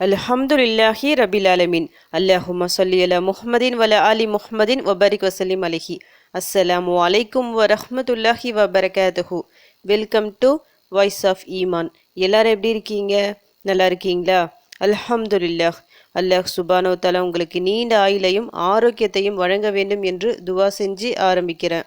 அல்ஹம்துலில்லாஹி ரபில் அலமின் அல்லாஹும்ம சொல்லி அலா முஹம்மதின் வல அலி முஹமதின் வபரிக் வசலிம் அலஹி. அஸ்ஸலாமு அலைக்கும் வ வபரகாதுஹு வெல்கம் டு வாய்ஸ் ஆஃப் ஈமான் எல்லாரும் எப்படி இருக்கீங்க? நல்லா இருக்கீங்களா? அல்ஹம்துலில்லாஹ். அல்லாஹ் சுபானோ தலா உங்களுக்கு நீண்ட ஆயுளையும் ஆரோக்கியத்தையும் வழங்க வேண்டும் என்று துவா செஞ்சு ஆரம்பிக்கிறேன்.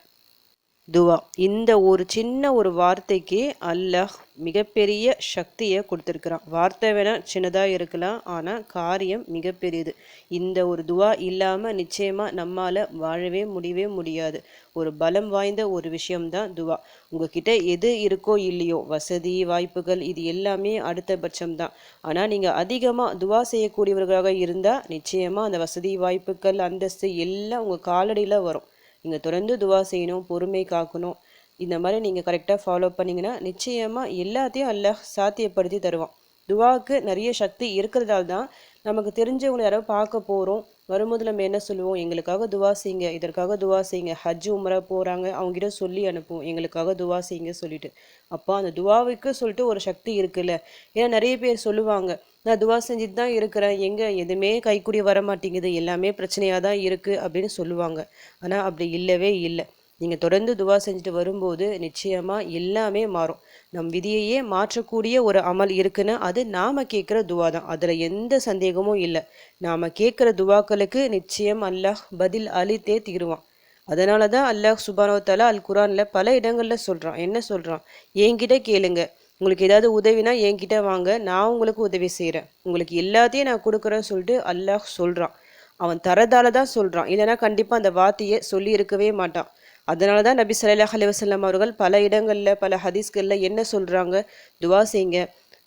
துவா. இந்த ஒரு சின்ன ஒரு வார்த்தைக்கு அல்லாஹ் மிகப்பெரிய சக்தியை கொடுத்துருக்குறான். வார்த்தை வேணால் சின்னதாக இருக்கலாம் ஆனால் காரியம் மிகப்பெரியது. இந்த ஒரு துவா இல்லாமல் நிச்சயமாக நம்மால் வாழவே முடியவே முடியாது. ஒரு பலம் வாய்ந்த ஒரு விஷயம்தான் துவா. உங்ககிட்ட எது இருக்கோ இல்லையோ வசதி வாய்ப்புகள் இது எல்லாமே அடுத்த பட்சம்தான். ஆனால் நீங்கள் அதிகமாக துவா செய்யக்கூடியவர்களாக இருந்தால் நிச்சயமாக அந்த வசதி வாய்ப்புகள் அந்தஸ்து எல்லாம் உங்கள் காலடியில் வரும். நீங்கள் தொடர்ந்து துவா செய்யணும் பொறுமை காக்கணும். இந்த மாதிரி நீங்கள் கரெக்டாக ஃபாலோ பண்ணிங்கன்னா நிச்சயமாக எல்லாத்தையும் அல்லாஹ் சாத்தியப்படுத்தி தருவான். துவாவுக்கு நிறைய சக்தி இருக்கிறதால தான் நமக்கு தெரிஞ்சவங்களை யாரோ பார்க்க போகிறோம் வரும்போது நம்ம என்ன சொல்லுவோம்? எங்களுக்காக துவா செய்யுங்க இதற்காக துவா செய்யுங்க. ஹஜ் உமரா போகிறாங்க அவங்ககிட்ட சொல்லி அனுப்புவோம். எங்களுக்காக துவா செய்யுங்க சொல்லிட்டு. அப்போ அந்த துவாவுக்கு சொல்லிட்டு ஒரு சக்தி இருக்குல்ல? ஏன்னா நிறைய பேர் சொல்லுவாங்க நான் துவா செஞ்சுட்டு தான் இருக்கிறேன். எங்கே? எதுவுமே கைக்குடி வர மாட்டேங்குது எல்லாமே பிரச்சனையாக தான் இருக்குது அப்படின்னு சொல்லுவாங்க. ஆனால் அப்படி இல்லவே இல்லை. நீங்கள் தொடர்ந்து துவா செஞ்சுட்டு வரும்போது நிச்சயமாக எல்லாமே மாறும். நம் விதியையே மாற்றக்கூடிய ஒரு அமல் இருக்குன்னு அது நாம் கேட்குற துவா தான். அதில் எந்த சந்தேகமும் இல்லை. நாம் கேட்குற துவாக்களுக்கு நிச்சயம் அல்லாஹ் பதில் அளித்தே தீருவான். அதனால தான் அல்லாஹ் சுபானோத்தாலா அல் குரானில் பல இடங்களில் சொல்கிறான் என்ன சொல்கிறான் என்கிட்ட கேளுங்க. உங்களுக்கு ஏதாவது உதவினா என்கிட்ட வாங்க. நான் உங்களுக்கு உதவி செய்கிறேன் உங்களுக்கு எல்லாத்தையும் நான் கொடுக்குறேன்னு சொல்லிட்டு அல்லாஹ் சொல்கிறான் அவன் தரதால தான் சொல்கிறான் இல்லைனா கண்டிப்பாக அந்த வார்த்தையை சொல்லி இருக்கவே மாட்டான். அதனால தான் நபி சல்லாஹ் அலைவசல்லம் அவர்கள் பல இடங்களில் பல ஹதீஸ்களில் என்ன சொல்கிறாங்க துவா செய்யுங்க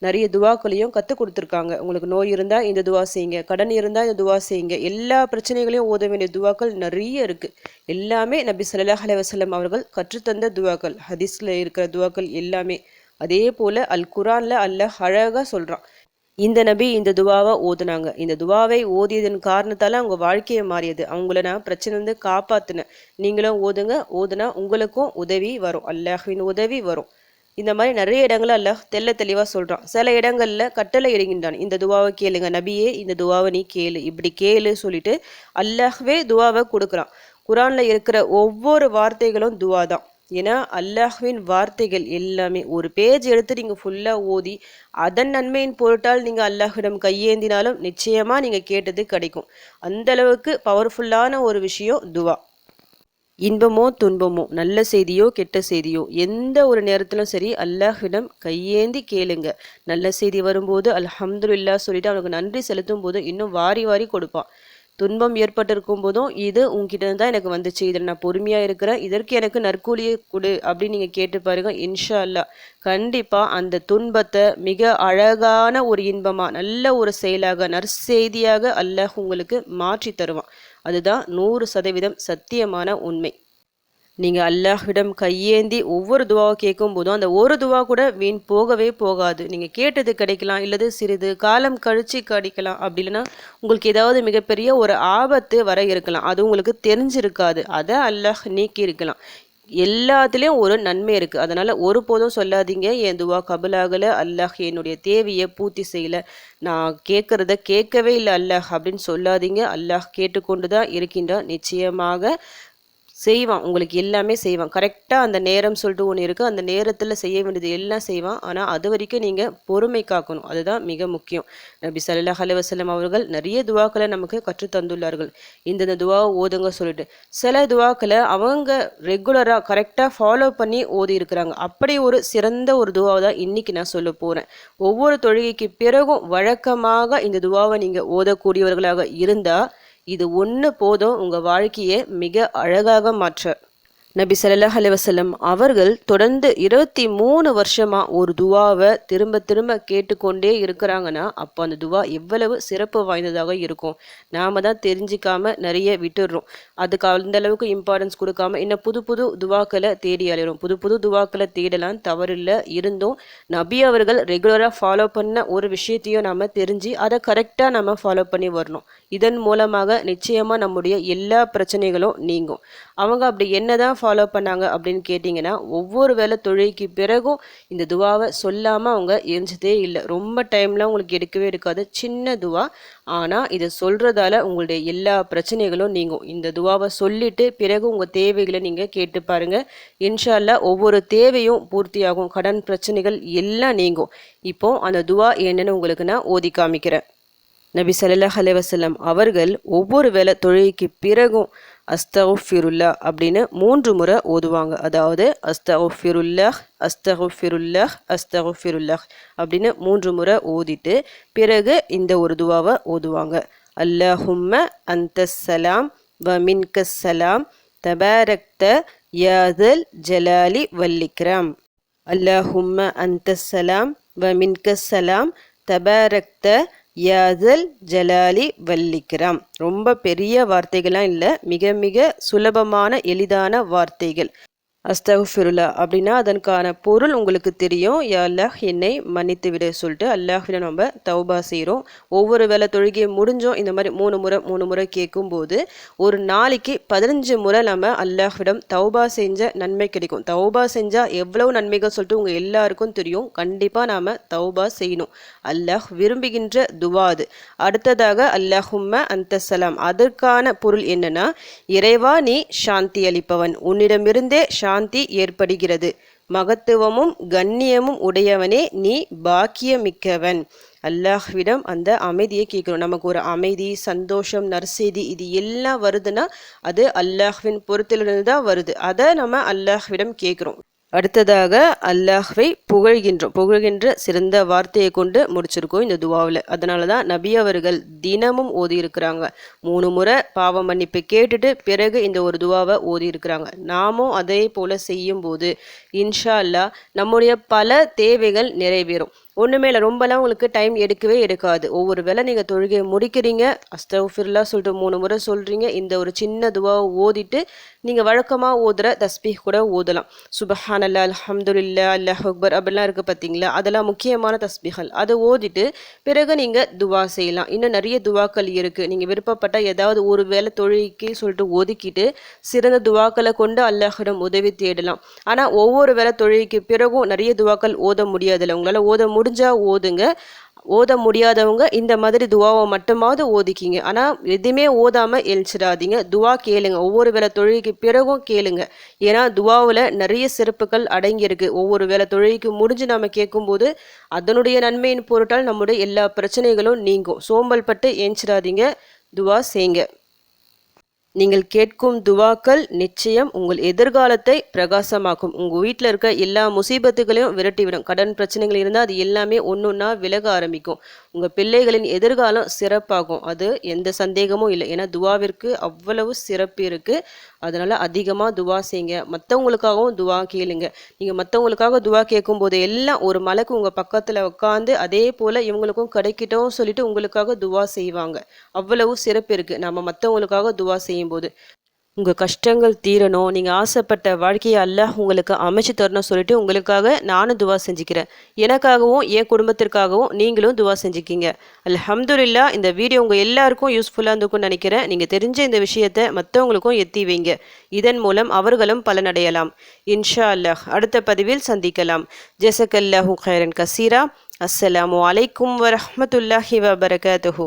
நிறைய துவாக்களையும் கற்றுக் கொடுத்துருக்காங்க. உங்களுக்கு நோய் இருந்தால் இந்த துவா செய்யுங்க கடன் இருந்தால் இந்த துவா செய்யுங்க எல்லா பிரச்சனைகளையும் ஓத வேண்டிய துவாக்கள் நிறைய இருக்குது எல்லாமே நபி சல்லாஹ் அலைவசல்லம் அவர்கள் கற்றுத்தந்த துவாக்கள். ஹதீஸில் இருக்கிற துவாக்கள் எல்லாமே. அதே போல் அல் குரானில் அல்லாஹ் அழகாக சொல்கிறான் இந்த நபி இந்த துவாவை ஓதுனாங்க. இந்த துவாவை ஓதியதன் காரணத்தால் அவங்க வாழ்க்கையை மாறியது. அவங்கள நான் பிரச்சனை வந்து காப்பாற்றினேன் நீங்களும் ஓதுங்க. ஓதுனா உங்களுக்கும் உதவி வரும். அல்லாஹின் உதவி வரும். இந்த மாதிரி நிறைய இடங்களில் அல்லாஹ் தெல்ல தெளிவாக சொல்கிறான் சில இடங்களில் கட்டளை இடுகின்றான். இந்த துவாவை கேளுங்க. நபியே இந்த துவாவை நீ கேளு. இப்படி கேளு சொல்லிட்டு அல்லாஹ்வே துவாவை கொடுக்குறான். குரானில் இருக்கிற ஒவ்வொரு வார்த்தைகளும் துவா தான் ஏன்னா அல்லாஹ்வின் வார்த்தைகள் எல்லாமே ஒரு பேஜ் எடுத்து நீங்கள் ஃபுல்லாக ஓதி அதன் நன்மையின் பொருட்டால் நீங்கள் அல்லாஹ்விடம் கையேந்தினாலும் நிச்சயமாக நீங்கள் கேட்டது கிடைக்கும். அந்த அளவுக்கு பவர்ஃபுல்லான ஒரு விஷயம் துவா. இன்பமோ துன்பமோ நல்ல செய்தியோ கெட்ட செய்தியோ எந்த ஒரு நேரத்திலும் சரி அல்லாஹ்விடம் கையேந்தி கேளுங்க. நல்ல செய்தி வரும்போது அல்ஹம்துல்லா சொல்லிட்டு அவனுக்கு நன்றி செலுத்தும் போது இன்னும் வாரி வாரி கொடுப்பான். துன்பம் ஏற்பட்டிருக்கும் போதும் இது உங்ககிட்ட தான் எனக்கு வந்துச்சு. இதில் நான் பொறுமையாக இருக்கிறேன். இதற்கு எனக்கு நற்கூலியை கொடு அப்படின்னு நீங்கள் கேட்டு பாருங்க. இன்ஷா அல்லா கண்டிப்பாக அந்த துன்பத்தை மிக அழகான ஒரு இன்பமாக நல்ல ஒரு செயலாக நற்செய்தியாக அல்லாஹ் உங்களுக்கு மாற்றி தருவான். அதுதான் நூறு சதவீதம் சத்தியமான உண்மை. நீங்கள் அல்லாஹ்விடம் கையேந்தி ஒவ்வொரு துவாவை கேட்கும் போதும் அந்த ஒரு துவா கூட வீண் போகவே போகாது. நீங்கள் கேட்டது கிடைக்கலாம் இல்லது சிறிது காலம் கழித்து கிடைக்கலாம் அப்படி இல்லைன்னா உங்களுக்கு ஏதாவது மிகப்பெரிய ஒரு ஆபத்து வர இருக்கலாம். அது உங்களுக்கு தெரிஞ்சிருக்காது. அதை அல்லாஹ் நீக்கி இருக்கலாம் எல்லாத்துலேயும் ஒரு நன்மை இருக்குது அதனால் ஒருபோதும் சொல்லாதீங்க. என் துவா கபலாகலை அல்லாஹ் என்னுடைய தேவையை பூர்த்தி செய்யலை. நான் கேட்குறத கேட்கவே இல்லை அல்லாஹ் அப்படின்னு சொல்லாதீங்க. அல்லாஹ் கேட்டுக்கொண்டு தான் இருக்கின்றான் நிச்சயமாக செய்வான். உங்களுக்கு எல்லாமே செய்வான். கரெக்டாக அந்த நேரம் சொல்லிட்டு ஒன்று இருக்குது அந்த நேரத்தில் செய்ய வேண்டியது எல்லாம் செய்வான். ஆனால் அது வரைக்கும் நீங்கள் பொறுமை காக்கணும். அதுதான் மிக முக்கியம். நபி சல்லாஹ் அலுவலம் அவர்கள் நிறைய துவாக்களை நமக்கு கற்றுத் தந்துள்ளார்கள். இந்தந்த துவாவை ஓதுங்க சொல்லிட்டு. சில துவாக்களை அவங்க ரெகுலராக கரெக்டாக ஃபாலோ பண்ணி ஓதி இருக்கிறாங்க. அப்படி ஒரு சிறந்த ஒரு துவாவை தான் இன்றைக்கி நான் சொல்ல போகிறேன் ஒவ்வொரு தொழுகைக்கு பிறகும் வழக்கமாக இந்த துவாவை நீங்கள் ஓதக்கூடியவர்களாக இருந்தால் இது ஒன்று போதும் உங்கள் வாழ்க்கையை மிக அழகாக மாற்ற. நபி சல்லாஹ் அலைவசல்லம் அவர்கள் தொடர்ந்து இருபத்தி மூணு வருஷமாக ஒரு துவாவை திரும்ப திரும்ப கேட்டுக்கொண்டே இருக்கிறாங்கன்னா அப்போ அந்த துவா எவ்வளவு சிறப்பு வாய்ந்ததாக இருக்கும். நாம் தான் தெரிஞ்சிக்காம நிறைய விட்டுடுறோம். அதுக்கு அந்த அளவுக்கு இம்பார்ட்டன்ஸ் கொடுக்காம இன்னும் புது புது துவாக்களை தேடி அலைகிறோம் புது புது துவாக்களை தேடலாம் தவறில்லை. இருந்தும் நபி அவர்கள் ரெகுலராக ஃபாலோ பண்ண ஒரு விஷயத்தையும் நாம் தெரிஞ்சு அதை கரெக்டாக நம்ம ஃபாலோ பண்ணி வரணும். இதன் மூலமாக நிச்சயமாக நம்முடைய எல்லா பிரச்சனைகளும் நீங்கும். அவங்க அப்படி என்னதான் ஃபாலோ பண்ணாங்க அப்படின்னு கேட்டிங்கன்னா ஒவ்வொரு வேலை தொழுகைக்கு பிறகும் இந்த துவாவை சொல்லாமல் அவங்க எரிஞ்சதே இல்லை. ரொம்ப டைம்லாம் உங்களுக்கு எடுக்கவே எடுக்காது. சின்ன துவா. ஆனால் இதை சொல்கிறதால உங்களுடைய எல்லா பிரச்சனைகளும் நீங்கும். இந்த துவாவை சொல்லிட்டு பிறகு உங்கள் தேவைகளை நீங்கள் கேட்டு பாருங்கள் இன்ஷால்லா ஒவ்வொரு தேவையும் பூர்த்தியாகும். கடன் பிரச்சனைகள் எல்லாம் நீங்கும். இப்போ அந்த துவா என்னன்னு உங்களுக்கு நான் ஓதி காமிக்கிறேன். நபி சல்லாஹ் அலைவசல்லம் அவர்கள் ஒவ்வொரு வேலை தொழுகைக்கு பிறகும் அஸ்தகுஃபிருல்லா அப்படின்னு மூன்று முறை ஓதுவாங்க. அதாவது அஸ்தகுஃபிருல்லஹ் அஸ்தகுஃபிருல்லஹ் அஸ்தகுஃபிருல்லஹ் அப்படின்னு மூன்று முறை ஓதிட்டு பிறகு இந்த ஒரு துவாவை ஓதுவாங்க. அல்லஹும்ம அந்த சலாம் வ மின்கசலாம் தபாரக்த யாதல் ஜலாலி வல்லிக்ரம் அல்லஹும்ம அந்த சலாம் வ மின்கசலாம் தபாரக்த யாதல் ஜலாலி வல்லிக்கிறாம் ரொம்ப பெரிய வார்த்தைகள்லாம் இல்லை மிக மிக சுலபமான எளிதான வார்த்தைகள். அஸ்தகுஃபிருல்லா. அப்படின்னா அதற்கான பொருள் உங்களுக்கு தெரியும். யா அல்லாஹ் என்னை மன்னித்து விட சொல்லிட்டு அல்லாஹில் நம்ம தௌபா செய்கிறோம் ஒவ்வொரு வேலை தொழுகையை முடிஞ்சோம். இந்த மாதிரி மூணு முறை மூணு முறை கேட்கும்போது ஒரு நாளைக்கு பதினஞ்சு முறை நம்ம அல்லாஹ்விடம் தௌபா செஞ்ச நன்மை கிடைக்கும். தௌபா செஞ்சால் எவ்வளவு நன்மைகள் சொல்லிட்டு உங்கள் எல்லாருக்கும் தெரியும். கண்டிப்பாக நாம் தௌபா செய்யணும். அல்லாஹ் விரும்புகின்ற துவா அது. அடுத்ததாக அல்லாஹும்ம அந்த சலாம். அதற்கான பொருள் என்னன்னா இறைவா நீ சாந்தி அளிப்பவன். உன்னிடமிருந்தே ஷா சாந்தி ஏற்படுகிறது. மகத்துவமும் கண்ணியமும் உடையவனே நீ பாக்கியமிக்கவன். அல்லாஹ்விடம் அந்த அமைதியை கேட்குறோம். நமக்கு ஒரு அமைதி சந்தோஷம் நற்செய்தி இது எல்லாம் வருதுன்னா அது அல்லாஹ்வின் பொறுத்திலிருந்து தான் வருது. அதை நம்ம அல்லாஹ்விடம் கேட்குறோம். அடுத்ததாக அல்லாஹ்வை புகழ்கின்றோம். புகழ்கின்ற சிறந்த வார்த்தையை கொண்டு முடிச்சிருக்கோம் இந்த துவாவில். அதனால தான் நபி அவர்கள் தினமும் ஓதி இருக்கிறாங்க மூணு முறை பாவ மன்னிப்பு கேட்டுட்டு பிறகு இந்த ஒரு துவாவை ஓதி இருக்கிறாங்க நாமும் அதே போல செய்யும் போது இன்ஷா அல்லா நம்முடைய பல தேவைகள் நிறைவேறும். ஒன்றுமே இல்லை ரொம்பலாம் உங்களுக்கு டைம் எடுக்கவே எடுக்காது. ஒவ்வொரு வேலை நீங்கள் தொழுகையை முடிக்கிறீங்க அஸ்தஃபிர்லா சொல்லிட்டு மூணு முறை சொல்கிறீங்க இந்த ஒரு சின்ன துவாவை ஓதிட்டு நீங்கள் வழக்கமாக ஓதுற தஸ்பீஹ் கூட ஓதலாம். சுபஹான் அல்லா அலமதுல்லா அல்லாஹ் அக்பர் அப்படிலாம் இருக்குது பார்த்தீங்களா அதெல்லாம் முக்கியமான தஸ்பீகள் அதை ஓதிட்டு பிறகு நீங்கள் துவா செய்யலாம். இன்னும் நிறைய துவாக்கள் இருக்குது நீங்கள் விருப்பப்பட்ட ஏதாவது ஒரு வேலை தொழுகைக்கு சொல்லிட்டு ஒதுக்கிட்டு சிறந்த துவாக்களை கொண்டு அல்லாஹிடம் உதவி தேடலாம். ஆனால் ஒவ்வொரு ஒவ்வொரு வேலை தொழுகைக்கு பிறகும் நிறைய துவாக்கள் ஓத முடியாதுல்ல. உங்களால் ஓத முடிஞ்சா ஓதுங்க. ஓத முடியாதவங்க இந்த மாதிரி துவாவை மட்டுமாவது ஓதிக்கிங்க. ஆனால் எதுவுமே ஓதாமல் எழுச்சிடாதீங்க துவா கேளுங்க. ஒவ்வொரு வேலை தொழிலுக்கு பிறகும் கேளுங்க. ஏன்னா துவாவில் நிறைய சிறப்புகள் அடங்கியிருக்கு. ஒவ்வொரு வேலை தொழிலுக்கு முடிஞ்சு நம்ம கேட்கும்போது அதனுடைய நன்மையின் பொருட்டால் நம்முடைய எல்லா பிரச்சனைகளும் நீங்கும். சோம்பல் பட்டு எழுச்சிடாதீங்க துவா செய்யுங்க நீங்கள் கேட்கும் துவாக்கள் நிச்சயம் உங்கள் எதிர்காலத்தை பிரகாசமாக்கும். உங்கள் வீட்டில் இருக்க எல்லா முசீபத்துகளையும் விரட்டிவிடும். கடன் பிரச்சனைகள் இருந்தால் அது எல்லாமே ஒன்று ஒன்றா விலக ஆரம்பிக்கும். உங்கள் பிள்ளைகளின் எதிர்காலம் சிறப்பாகும். அது எந்த சந்தேகமும் இல்லை. ஏன்னா துவாவிற்கு அவ்வளவு சிறப்பு இருக்குது அதனால் அதிகமாக துவா செய்யுங்க மற்றவங்களுக்காகவும் துவா கேளுங்க. நீங்கள் மற்றவங்களுக்காக துவா கேட்கும் போது எல்லாம் ஒரு மலைக்கு உங்கள் பக்கத்தில் உட்காந்து அதே போல் இவங்களுக்கும் கிடைக்கிட்டோம் சொல்லிட்டு உங்களுக்காக துவா செய்வாங்க. அவ்வளவு சிறப்பு இருக்குது நம்ம மற்றவங்களுக்காக துவா செய்யும்போது. உங்கள் கஷ்டங்கள் தீரணும். நீங்கள் ஆசைப்பட்ட வாழ்க்கையை அல்லாஹ் உங்களுக்கு அமைச்சு தரணும் சொல்லிட்டு உங்களுக்காக நானும் துவா செஞ்சுக்கிறேன். எனக்காகவும் என் குடும்பத்திற்காகவும் நீங்களும் துவா செஞ்சுக்கிங்க. அல்ஹம்துல்லா இந்த வீடியோ உங்கள் எல்லாருக்கும் யூஸ்ஃபுல்லாக இருந்துக்கும்னு நினைக்கிறேன். நீங்கள் தெரிஞ்ச இந்த விஷயத்தை மற்றவங்களுக்கும் எத்தி வைங்க. இதன் மூலம் அவர்களும் பலனடையலாம். இன்ஷா அல்லாஹ் அடுத்த பதிவில் சந்திக்கலாம். ஜெசக் அல்லாஹூ ஹைரன் கசீரா. அஸ்ஸலாமு அலைக்கும் வரமத்துல்லாஹி வபரகாத்துஹூ.